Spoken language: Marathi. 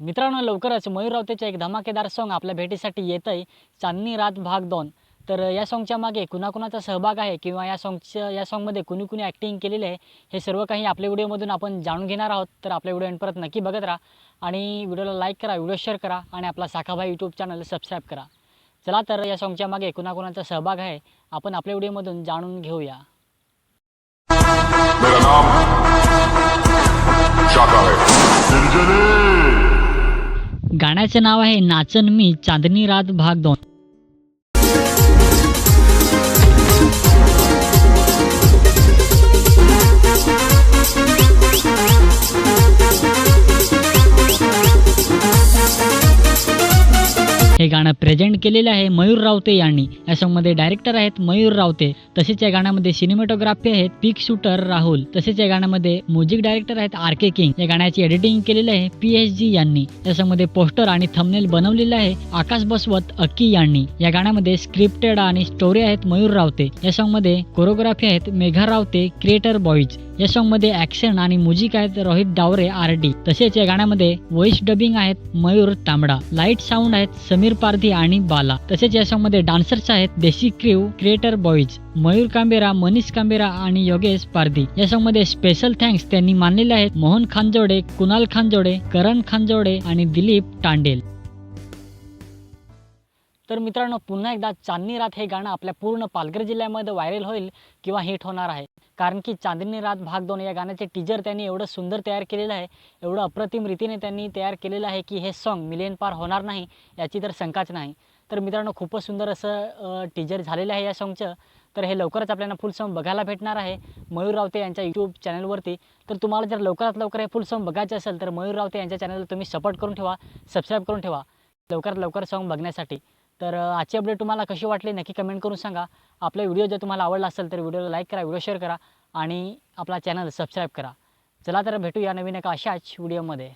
मित्रांनो लवकरच मयूर रावतेचं एक धमाकेदार सॉन्ग आपल्या भेटीसाठी येतं आहे चांदनी रात भाग दोन. तर या सॉन्गच्या मागे कुणाकुणाचा सहभाग आहे किंवा या सॉन्गच्या या सॉन्गमध्ये कुणी कुणी ॲक्टिंग केलेली आहे हे सर्व काही आपल्या व्हिडिओमधून आपण जाणून घेणार आहोत. तर आपल्या व्हिडिओ परत नक्की बघत राहा आणि व्हिडिओला लाईक करा व्हिडिओ शेअर करा आणि आपला साखाभाई यूट्यूब चॅनल सबस्क्राईब करा. चला तर या सॉन्गच्या मागे कुणाकुणाचा सहभाग आहे आपण आपल्या व्हिडिओमधून जाणून घेऊया. गाण्याचं नाव आहे नाचन मी चांदनी रात भाग दोन. हे गाणं प्रेझेंट केलेलं आहे मयूर रावते यांनी. या सॉंगमध्ये डायरेक्टर आहेत मयूर रावते. तसेच या गाण्यामध्ये सिनेमॅटोग्राफी आहेत पिक शूटर राहुल. तसेच या गाण्यामध्ये म्युझिक डायरेक्टर आहेत आर के किंग या गाण्याची एडिटिंग केलेली आहे पी एच जी यांनी. या सॉंगमध्ये पोस्टर आणि थंबनेल बनवलेलं आहे आकाश बसवत अक्की यांनी. या गाण्यामध्ये स्क्रिप्टेड आणि स्टोरी आहेत मयूर रावते. या सॉंगमध्ये कोरिओग्राफी आहेत मेघा रावते क्रिएटर बॉईज या सॉन्गमध्ये ॲक्शन आणि म्युझिक आहेत रोहित डावरे आर डी तसेच या गाण्यामध्ये व्हॉइस डबिंग आहेत मयूर तांबडा. लाइट साऊंड आहेत समीर पारधी आणि बाला. तसेच या सॉन्गमध्ये डान्सर्स आहेत Desi crew creator boys Mayur Kambera Manish Kambera आणि योगेश पारधी. या सॉन्गमध्ये स्पेशल थँक्स त्यांनी मानलेले आहेत मोहन खानजोडे कुणाल खानजोडे करण खानजोडे आणि दिलीप टांडेल तर मित्रांनो पुन्हा एकदा चांदनी रात हे गाणं आपल्या पूर्ण पालघर जिल्ह्यामध्ये व्हायरल होईल किंवा हिट होणार आहे. कारण की चांदनी रात भाग दोन या गाण्याचे टीजर त्यांनी एवढं सुंदर तयार केलेलं आहे एवढं अप्रतिम रीतीने त्यांनी तयार केलेलं आहे की हे सॉन्ग मिलियन पार होणार नाही याची तर शंकाच नाही. तर मित्रांनो खूपच सुंदर असं टीजर झालेलं आहे या सॉन्गचं तर हे लवकरच आपल्याला फुल सॉन्ग बघायला भेटणार आहे मयूर रावते यांच्या यूट्यूब चॅनलवरती तर तुम्हाला जर लवकरात लवकर हे फुल सॉन्ग बघायचं असेल तर मयूर रावते यांच्या चॅनलला तुम्ही सपोर्ट करून ठेवा सबस्क्राईब करून ठेवा. लवकरात लवकर सॉन्ग बघण्यासाठी. तर आजची अपडेट तुम्हाला कशी वाटली नक्की कमेंट करून सांगा. आपला व्हिडिओ जर तुम्हाला आवडला असेल तर व्हिडिओला लाईक करा व्हिडिओ शेअर करा आणि आपला चॅनल सबस्क्राईब करा. चला तर भेटू या नवीन एका अशाच व्हिडिओमध्ये